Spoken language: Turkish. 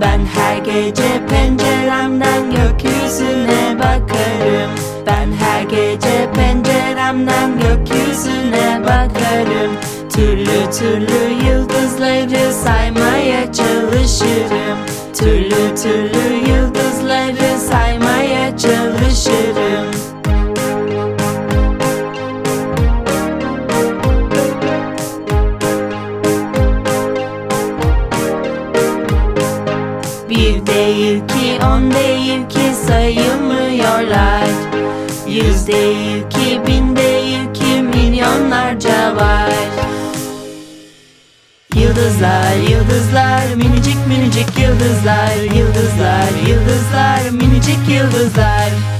Ben her gece penceremden gökyüzüne bakarım. Ben her gece penceremden gökyüzüne bakarım. Türlü türlü yıldızları saymaya çalışırım. Türlü türlü yıldızları saymaya Bir değil ki on değil ki sayılmıyorlar. Yüz değil ki bin değil ki milyonlarca var. Yıldızlar, yıldızlar, minicik minicik yıldızlar. Yıldızlar, yıldızlar, minicik yıldızlar